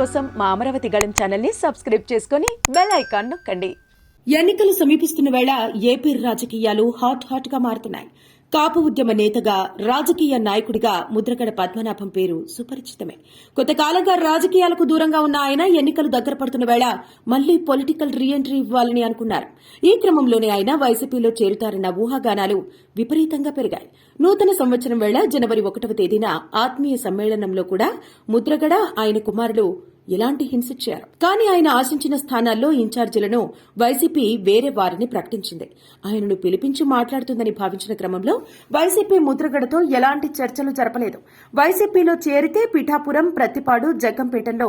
కోసం మా అమరావతి గళం ఛానల్ని సబ్స్క్రైబ్ చేసుకుని బెల్ ఐకాన్ నొక్కండి. ఎన్నికలు సమీపిస్తున్న వేళ ఏపీ రాజకీయాలు హాట్ హాట్గా మారుతున్నాయి. కాపు ఉద్యమ నేతగా రాజకీయ నాయకుడిగా ముద్రగడ పద్మనాభం పేరు సుపరిచితమే. కొత్త కాలంగా రాజకీయాలకు దూరంగా ఉన్న ఆయన ఎన్నికలు దగ్గర పడుతున్న వేళ మళ్ళీ పొలిటికల్ రీఎంట్రీ ఇవ్వాలని అనుకున్నారు. ఈ క్రమంలోనే ఆయన వైసీపీలో చేరుతారన్న ఊహాగానాలు విపరీతంగా పెరిగాయి. నూతన సంవత్సరం వేళ జనవరి ఒకటవ తేదీన ఆత్మీయ సమ్మేళనంలో కూడా ముద్రగడ ఆయన కుమారుడు ఎలాంటి హింసించారు కానీ ఆయన ఆశించిన స్థానాల్లో ఇన్ఛార్జీలను వైసీపీ వేరే వారిని ప్రకటించింది. ఆయనను పిలిపించి మాట్లాడుతుందని భావించిన క్రమంలో వైసీపీ ముద్రగడతో ఎలాంటి చర్చలు జరపలేదు. వైసీపీలో చేరితే పిఠాపురం ప్రతిపాడు జగ్గంపేటలో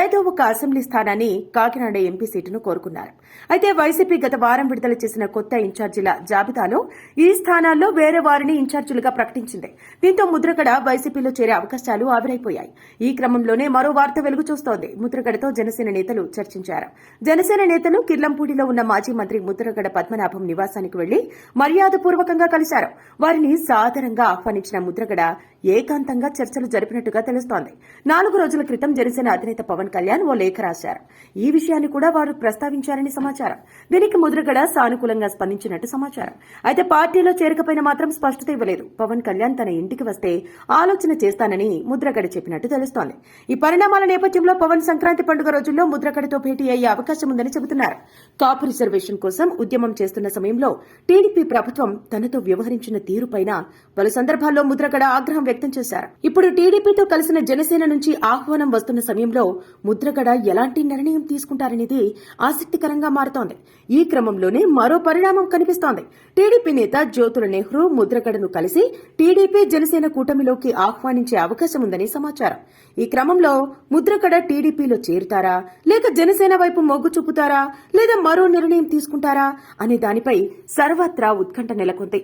ఏదో ఒక అసెంబ్లీ స్థానాన్ని కాకినాడ ఎంపీ సీటును కోరుకున్నారు. అయితే వైసీపీ గత వారం విడుదల చేసిన కొత్త ఇన్ఛార్జీల జాబితాలో ఈ స్థానాల్లో వేరే వారిని ఇన్ఛార్జీలుగా ప్రకటించింది. దీంతో ముద్రగడ వైసీపీలో చేరే అవకాశాలు ఆవిరైపోయాయి. ఈ క్రమంలోనే మరో వార్త వెలుగు చూస్తోంది ముద్రగడతో జనసేన నేతలు చర్చించారు. జనసేన నేతలు కిర్లంపూడిలో ఉన్న మాజీ మంత్రి ముద్రగడ పద్మనాభం నివాసానికి వెళ్ళి మర్యాదపూర్వకంగా కలిశారు. వారిని సాదరంగా ఆహ్వానించిన ముద్రగడ ఏకాంతంగా చర్చలు జరిపినట్టుగా తెలుస్తోంది. నాలుగు రోజుల క్రితం జనసేన అధినేత పవన్ కళ్యాణ్ ఓ లేఖ రాశారు. ఈ విషయాన్ని కూడా వారు ప్రస్తావించారని సమాచారం. దీనికి ముద్రగడ సానుకూలంగా స్పందించినట్టు సమాచారం. అయితే పార్టీలో చేరకపోయినా మాత్రం స్పష్టత ఇవ్వలేదు. పవన్ కళ్యాణ్ తన ఇంటికి వస్తే ఆలోచన చేస్తానని ముద్రగడ చెప్పినట్టు తెలుస్తోంది. ఈ పరిణామాల నేపథ్యంలో పవన్ సంక్రాంతి పండుగ రోజుల్లో ముద్రకడతో భేటీ అయ్యే అవకాశం ఉందని చెబుతున్నారు. కాపు రిజర్వేషన్ కోసం ఉద్యమం చేస్తున్న సమయంలో టీడీపీ ప్రభుత్వం తనతో వ్యవహరించిన తీరుపైన పలు సందర్భాల్లో ముద్రగడ ఆగ్రహం వ్యక్తం చేశారు. ఇప్పుడు టీడీపీతో కలిసిన జనసేన నుంచి ఆహ్వానం వస్తున్న సమయంలో ముద్రగడ ఎలాంటి నిర్ణయం తీసుకుంటారనేది ఆసక్తికరంగా మారుతోంది. ఈ క్రమంలోనే మరో పరిణామం కనిపిస్తోంది. టీడీపీ నేత జ్యోతుల నెహ్రూ ముద్రగడను కలిసి టీడీపీ జనసేన కూటమిలోకి ఆహ్వానించే అవకాశం ఉందని సమాచారం. ఈ క్రమంలో ముద్రగడ టీడీపీలో చేరుతారా? లేక జనసేన వైపు మొగ్గు చూపుతారా? లేదా మరో నిర్ణయం తీసుకుంటారా? అనే దానిపై సర్వత్రా ఉత్కంఠ నెలకొంది.